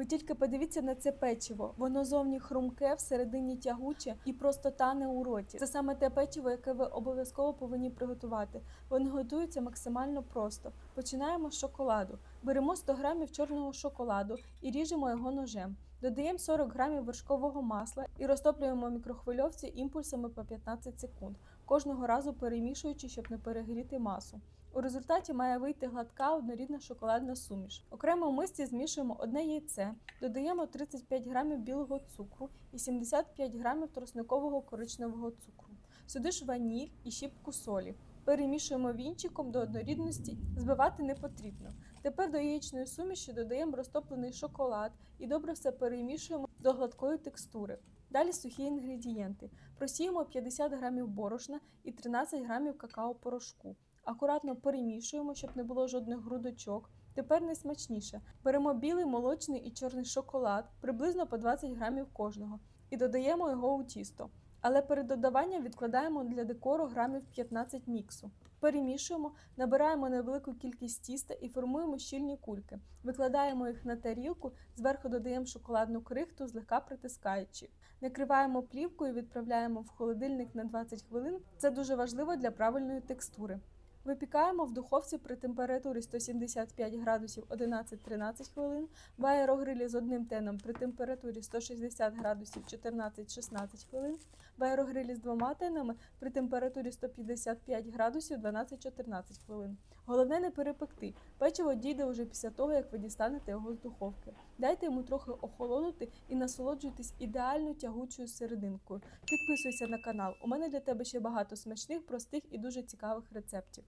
Ви тільки подивіться на це печиво. Воно зовні хрумке, всередині тягуче і просто тане у роті. Це саме те печиво, яке ви обов'язково повинні приготувати. Воно готується максимально просто. Починаємо з шоколаду. Беремо 100 грамів чорного шоколаду і ріжемо його ножем. Додаємо 40 грамів вершкового масла і розтоплюємо мікрохвильовці імпульсами по 15 секунд, кожного разу перемішуючи, щоб не перегріти масу. У результаті має вийти гладка однорідна шоколадна суміш. Окремо в мисці змішуємо одне яйце, додаємо 35 грамів білого цукру і 75 грамів тросникового коричневого цукру. Сюди ж ваніль і щіпку солі. Перемішуємо вінчиком до однорідності, збивати не потрібно. Тепер до яєчної суміші додаємо розтоплений шоколад і добре все перемішуємо до гладкої текстури. Далі сухі інгредієнти. Просіємо 50 грамів борошна і 13 грамів какао-порошку. Акуратно перемішуємо, щоб не було жодних грудочок. Тепер найсмачніше. Беремо білий, молочний і чорний шоколад, приблизно по 20 грамів кожного, і додаємо його у тісто. Але перед додаванням відкладаємо для декору грамів 15 міксу. Перемішуємо, набираємо невелику кількість тіста і формуємо щільні кульки. Викладаємо їх на тарілку, зверху додаємо шоколадну крихту, злегка притискаючи. Накриваємо плівкою відправляємо в холодильник на 20 хвилин. Це дуже важливо для правильної текстури. Випікаємо в духовці при температурі 175 градусів 11-13 хвилин, в аерогрилі з одним теном при температурі 160 градусів 14-16 хвилин, в аерогрилі з двома тенами при температурі 155 градусів 12-14 хвилин. Головне не перепекти. Печиво дійде вже після того, як ви дістанете його з духовки. Дайте йому трохи охолонути і насолоджуйтесь ідеально тягучою серединкою. Підписуйся на канал. У мене для тебе ще багато смачних, простих і дуже цікавих рецептів.